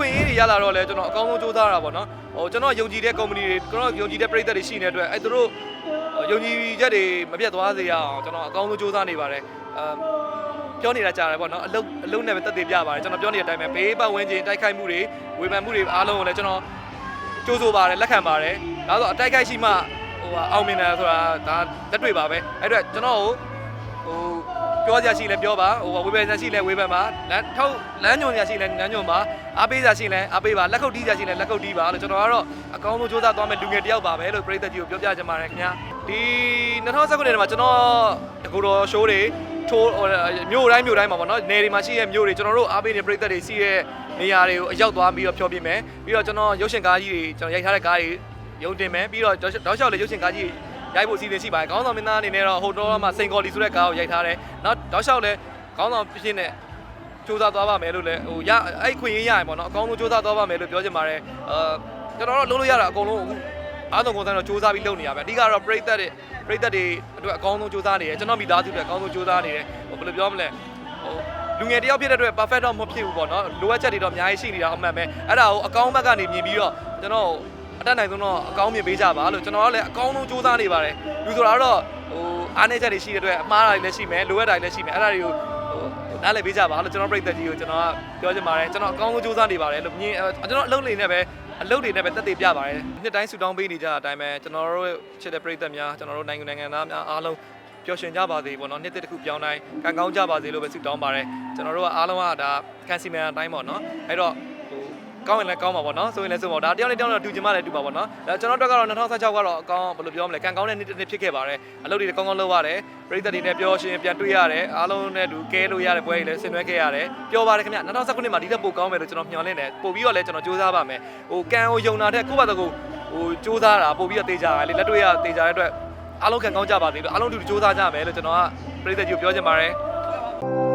ခွင့်ရင်းတွေရလာတော့လဲကျွန်တော်အကောင်းဆုံးစူးစမ်းတာပေါ့နော်ဟိုကျွန်တော်ယုံကြည်တဲ့ company တွေကျွန်တော်ယုံကြည်တဲ့ပရိသတ်တွေရှိနေတဲ့အတွက်အဲသူတို့ယုံကြည်ချက်တွေမပြတ်သွားစေရအောင်ကျွန်တော်အကောင်းဆုံးစူးစမ်းနေပါတယ်အမ်ပြောနေတာကြားတယ်ပေါ့နော်အလုံးအလုံးနဲ့ပဲတက်သေးပြပါတယ်ကျွန်တော်ပြောနေတဲ့အတိုင်းပဲဘေးပတ်ဝန်းကျင်တိုက်ခိုက်မှုတွေဝေဖန်မှုတွေအားလုံးကိုလည်းကျွန်တော်ကြိုးဆိုပါတယ်လက်ခံပါတယ်ဒါဆိုအတိုက်ခိုက်ရှိမှဟိုအောင်မြင်တယ်ဆိုတာဒါလက်တွေ့ပါပဲအဲ့အတွက်ကျွန်တော်ကိုဟို ပြောစရာရှိလဲပြောပါဟိုဝေဖန်စရာရှိလဲဝေဖန်ပါလမ်းထောက်လမ်းညွန်စရာရှိလဲလမ်းညွန်ပါအားပေးစရာရှိလဲအားပေးပါလက်ခုပ်တီးစရာရှိလဲလက်ခုပ်တီးပါလို့ကျွန်တော်ကတော့အကောင်းဆုံးစူးစမ်းသွားမယ်လူငယ်တယောက်ပါပဲလို့ပြည်သက်ကြီးကိုပြောပြချင်ပါတယ်ခင်ဗျာဒီ2019ခုနှစ်မှာကျွန်တော်တကူတော်ရှိုးတွေထိုးမြို့တိုင်းမြို့တိုင်းမှာပေါ့နော်နယ်တွေမှာရှိတဲ့မြို့တွေကျွန်တော်တို့အားပေးနေပြည်သက်တွေရှိတဲ့နေရာတွေကိုအရောက်သွားပြီးတော့ဖြောပြမယ်ပြီးတော့ကျွန်တော်ရုပ်ရှင်ကားကြီးတွေကျွန်တော်ရိုက်ထားတဲ့ကားတွေရုံတင်မယ်ပြီးတော့တောက်လျှောက်လေရုပ်ရှင်ကားကြီး ရိုက်ဖို့အစီအစဉ်ရှိပါတယ်ခေါင်းဆောင်မင်းသားအနေနဲ့တော့ဟိုတော့မှစိန်ကော်လီဆိုတဲ့ကားကိုရိုက်ထားတယ်နောက်တောက်လျှောက်လေခေါင်းဆောင်ဖြစ်ဖြစ်နဲ့စူးစမ်းသွားပါမယ်လို့လည်းဟိုရအဲ့ခွင့်ရင်းရရင်ပေါ့နော်အကောင်းဆုံးစူးစမ်းသွားပါမယ်လို့ပြောချင်ပါတယ်အာကျွန်တော်တို့လုံးလို့ရတာအကုန်လုံးအခုအားလုံးကုန်စမ်းတော့စူးစမ်းပြီးလုပ်နေရပါအဓိကတော့ပြိသက်တွေပြိသက်တွေအတွက်အကောင်းဆုံးစူးစမ်းနေတယ်ကျွန်တော်မိသားစုတွေအကောင်းဆုံးစူးစမ်းနေတယ်ဟိုဘယ်လိုပြောမလဲဟိုလူငယ်တယောက်ဖြစ်တဲ့အတွက် perfect တော့မဖြစ်ဘူးပေါ့နော်လိုအပ်ချက်တွေတော့အများကြီးရှိနေတာအမှန်ပဲအဲ့ဒါကိုအကောင်းဘက်ကနေမြင်ပြီးတော့ကျွန်တော် အတက်နိုင်ဆုံးတော့အကောင်းမြင်ပေးကြပါလို့ကျွန်တော်ကလည်းအကောင်းဆုံးစူးစမ်းနေပါတယ်လူဆိုတာတော့ဟိုအားနည်းချက်တွေရှိတဲ့အတွက်အမှားတွေလည်းရှိမယ်လိုအပ်တာတွေလည်းရှိမယ်အဲ့ဒါတွေကိုဟိုနားလည်ပေးကြပါလို့ကျွန်တော်ပြိတ္တကြီးကိုကျွန်တော်ကပြောချင်ပါတယ်ကျွန်တော်အကောင်းဆုံးစူးစမ်းနေပါတယ်လို့မြင်ကျွန်တော်အလုပ်လေးနဲ့ပဲအလုပ်တွေနဲ့ပဲတက်သေးပြပါတယ်နှစ်တိုင်းဆူတောင်းပေးနေကြတဲ့အတိုင်းပဲကျွန်တော်တို့ချစ်တဲ့ပြိတ္တများကျွန်တော်တို့နိုင်ငံနိုင်ငံသားများအားလုံးပျော်ရွှင်ကြပါစေပေါ့နော်နှစ်သက်တစ်ခုပြောင်းတိုင်းကံကောင်းကြပါစေလို့ပဲဆုတောင်းပါတယ်ကျွန်တော်တို့ကအားလုံးကဒါကန်စီမန်အတိုင်းပေါ့နော်အဲ့တော့ဟို ကောင်းရင်လည်းကောင်းပါပေါ့နော်ဆိုရင်လည်းဆိုပါဒါတယောက်နဲ့တယောက်တော့တူချင်မှလည်းတူပါပေါ့နော်ဒါကျွန်တော်တို့ကတော့2016ကတော့အကောင်းဘယ်လိုပြောမလဲကံကောင်းတဲ့နှစ်တစ်နှစ်ဖြစ်ခဲ့ပါတယ်အလုပ်တွေကောင်းကောင်းလုပ်ရတယ်ပြိတ္တတွေနဲ့ပြောရှင်ပြန်တွေ့ရတယ်အားလုံးနဲ့တူကဲလို့ရတဲ့ပွဲတွေလည်းဆင်နွှဲခဲ့ရတယ်ပြောပါတယ်ခင်ဗျ2019ခုနှစ်မှာဒီထက်ပိုကောင်းမယ်လို့ကျွန်တော်မျှော်လင့်တယ်ပို့ပြီးတော့လည်းကျွန်တော်စူးစမ်းပါမယ်ဟိုကံကိုယုံတာတဲ့ကိုယ့်ဘာတကူဟိုစူးစမ်းတာပို့ပြီးတော့တေးကြရတယ်လေလက်တွေ့ရတေးကြတဲ့အတွက်အားလုံးခံကောင်းကြပါသေးလို့အားလုံးတူစူးစမ်းကြမယ်လို့ကျွန်တော်ကပြိတ္တကြီးကိုပြောချင်ပါတယ်